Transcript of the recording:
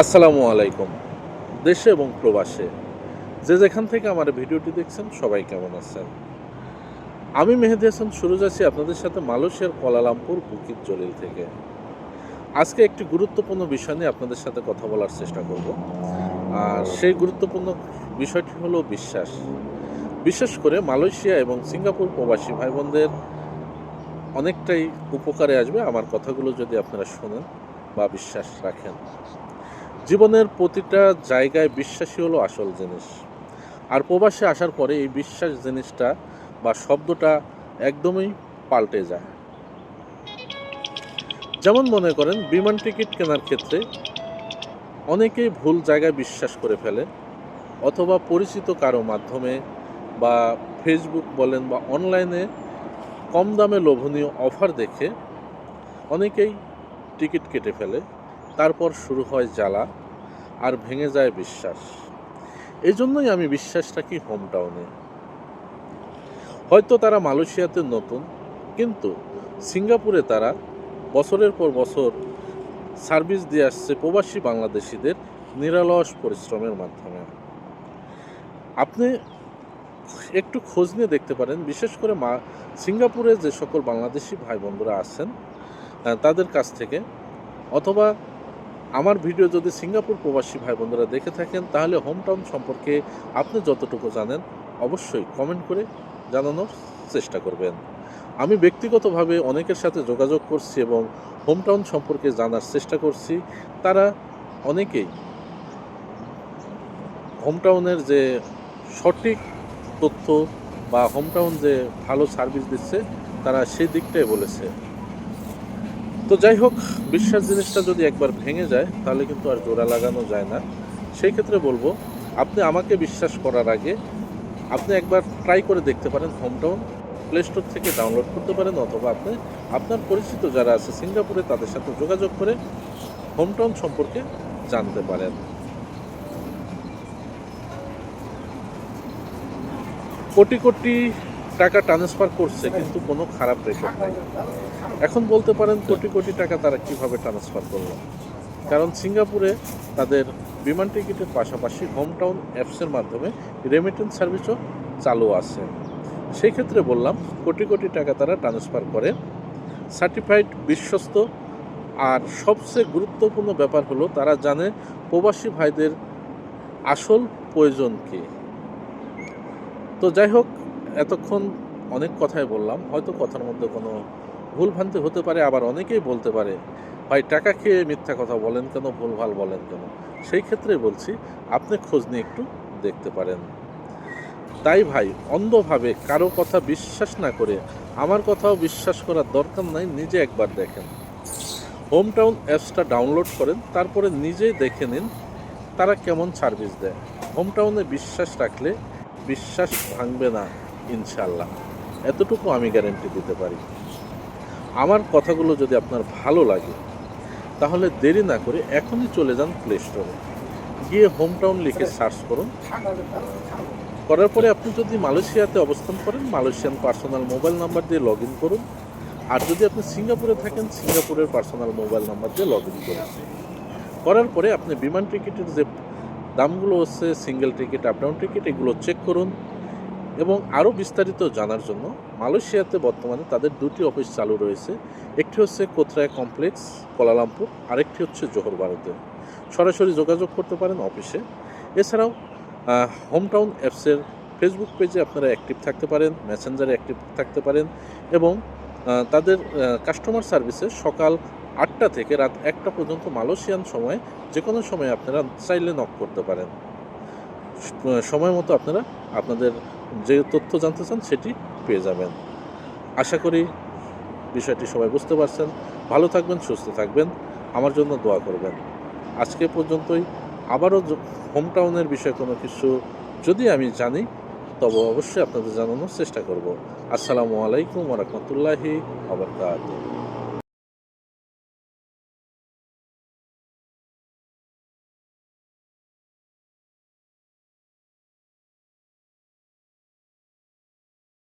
আসসালামু আলাইকুম, দেশে এবং প্রবাসে। যে যেখান থেকে আমার ভিডিওটি দেখছেন, সবাই কেমন আছেন? আমি মেহেদি হাসান, শুরু যাচ্ছি আপনাদের সাথে মালয়েশিয়ার কোয়ালালামপুর বুকিত জলিল থেকে। আজকে একটি গুরুত্বপূর্ণ বিষয় নিয়ে আপনাদের সাথে কথা বলার চেষ্টা করব। আর সেই গুরুত্বপূর্ণ বিষয়টি হলো বিশ্বাস। বিশেষ করে মালয়েশিয়া এবং সিঙ্গাপুর প্রবাসী ভাই বোনদের অনেকটাই উপকারে আসবে আমার কথাগুলো যদি আপনারা শোনেন বা বিশ্বাস রাখেন। জীবনের প্রতিটা জায়গায় বিশ্বাসী হলো আসল জিনিস। আর প্রবাসে আসার পরে এই বিশ্বাস জিনিসটা বা শব্দটা একদমই পাল্টে যায়। যেমন মনে করেন, বিমান টিকিট কেনার ক্ষেত্রে অনেকেই ভুল জায়গায় বিশ্বাস করে ফেলে অথবা পরিচিত কারও মাধ্যমে বা ফেসবুক বলেন বা অনলাইনে কম দামে লোভনীয় অফার দেখে অনেকেই টিকিট কেটে ফেলে। তারপর শুরু হয় জ্বালা আর ভেঙে যায় বিশ্বাস। এই জন্যই আমি বিশ্বাস রাখি হোম টাউনে হয়তো তারা মালয়েশিয়াতে নতুন, কিন্তু সিঙ্গাপুরে তারা বছরের পর বছর সার্ভিস দিয়ে আসছে প্রবাসী বাংলাদেশিদের নিরলস পরিশ্রমের মাধ্যমে। আপনি একটু খোঁজ নিয়ে দেখতে পারেন, বিশেষ করে মা, সিঙ্গাপুরে যে সকল বাংলাদেশি ভাই বন্ধুরা আছেন তাদের কাছ থেকে, অথবা আমার ভিডিও যদি সিঙ্গাপুর প্রবাসী ভাই বোনেরা দেখে থাকেন, তাহলে হোম টাউন সম্পর্কে আপনি যতটুকু জানেন, অবশ্যই কমেন্ট করে জানানোর চেষ্টা করবেন। আমি ব্যক্তিগতভাবে অনেকের সাথে যোগাযোগ করছি এবং হোম টাউন সম্পর্কে জানার চেষ্টা করছি। তারা অনেকেই হোম টাউনের যে সঠিক তথ্য বা হোম টাউন যে ভালো সার্ভিস দিচ্ছে, তারা সেই দিকটাই বলেছে। তো যাই হোক, বিশ্বাস জিনিসটা যদি একবার ভেঙে যায়, তাহলে কিন্তু আর জোড়া লাগানো যায় না। সেই ক্ষেত্রে বলব, আপনি আমাকে বিশ্বাস করার আগে আপনি একবার ট্রাই করে দেখতে পারেন হোমটাউন প্লে স্টোর থেকে ডাউনলোড করতে পারেন, অথবা আপনি আপনার পরিচিত যারা আছে সিঙ্গাপুরে, তাদের সাথে যোগাযোগ করে হোমটাউন সম্পর্কে জানতে পারেন। কোটি কোটি টাকা ট্রান্সফার করছে, কিন্তু কোনো খারাপ রেকর্ড নাই। এখন বলতে পারেন কোটি কোটি টাকা তারা কীভাবে ট্রান্সফার করল? কারণ সিঙ্গাপুরে তাদের বিমান টিকিটের পাশাপাশি হোম টাউন অ্যাপসের মাধ্যমে রেমিটেন্স সার্ভিসও চালু আছে। সেই ক্ষেত্রে বললাম, কোটি কোটি টাকা তারা ট্রান্সফার করে। সার্টিফাইড বিশ্বস্ত আর সবচেয়ে গুরুত্বপূর্ণ ব্যাপার হলো, তারা জানে প্রবাসী ভাইদের আসল প্রয়োজন কী। তো যাই হোক এতক্ষণ অনেক কথাই বললাম, হয়তো কথার মধ্যে কোনো ভুলভ্রান্তি হতে পারে, আবার অনেকেই বলতে পারে, ভাই, টাকা খেয়ে মিথ্যা কথা বলেন কেন, ভুলভাল বলেন কেন? সেই ক্ষেত্রে বলছি, আপনি খোঁজ নিয়ে একটু দেখতে পারেন। তাই ভাই, অন্ধভাবে কারও কথা বিশ্বাস না করে, আমার কথাও বিশ্বাস করার দরকার নাই, নিজে একবার দেখেন। হোম টাউন অ্যাপসটা ডাউনলোড করেন, তারপরে নিজেই দেখে নিন, তারা কেমন সার্ভিস দেয়। হোম টাউনে বিশ্বাস রাখলে বিশ্বাস ভাঙবে না। ইনশাল্লাহ এতটুকু আমি গ্যারেন্টি দিতে পারি। আমার কথাগুলো যদি আপনার ভালো লাগে, তাহলে দেরি না করে এখনই চলে যান প্লে স্টোরে গিয়ে হোম টাউন লিখে সার্চ করুন। করার পরে আপনি যদি মালয়েশিয়াতে অবস্থান করেন, মালয়েশিয়ান পার্সোনাল মোবাইল নাম্বার দিয়ে লগ ইন করুন। আর যদি আপনি সিঙ্গাপুরে থাকেন, সিঙ্গাপুরের পার্সোনাল মোবাইল নাম্বার দিয়ে লগ ইন করুন। করার পরে আপনি বিমান টিকিটের যে দামগুলো হচ্ছে single ticket up down ticket এগুলো চেক করুন। এবং আরও বিস্তারিত জানার জন্য মালয়েশিয়াতে বর্তমানে তাদের দুটি অফিস চালু রয়েছে। একটি হচ্ছে কোথরায় কমপ্লেক্স, কোলালামপুর, আরেকটি হচ্ছে জোহর ভারতে। সরাসরি যোগাযোগ করতে পারেন অফিসে। এছাড়াও হোমটাউন অ্যাপসের ফেসবুক পেজে আপনারা অ্যাক্টিভ থাকতে পারেন মেসেঞ্জারে অ্যাক্টিভ থাকতে পারেন এবং তাদের কাস্টমার সার্ভিসে সকাল আটটা থেকে রাত একটা পর্যন্ত মালয়েশিয়ান সময়ে যে কোনো সময় আপনারা চাইলে নক করতে পারেন। সময় মতো আপনারা আপনাদের যে তথ্য জানতে চান সেটি পেয়ে যাবেন। আশা করি বিষয়টি সবাই বুঝতে পারছেন। ভালো থাকবেন, সুস্থ থাকবেন। আমার জন্য দোয়া করবেন। আজকে পর্যন্তই। আবারও হোম টাউনের বিষয়ে কোনো কিছু যদি আমি জানি, তবে অবশ্যই আপনাদের জানানোর চেষ্টা করব। আসসালামু আলাইকুম রহমতুল্লাহি আবরকাত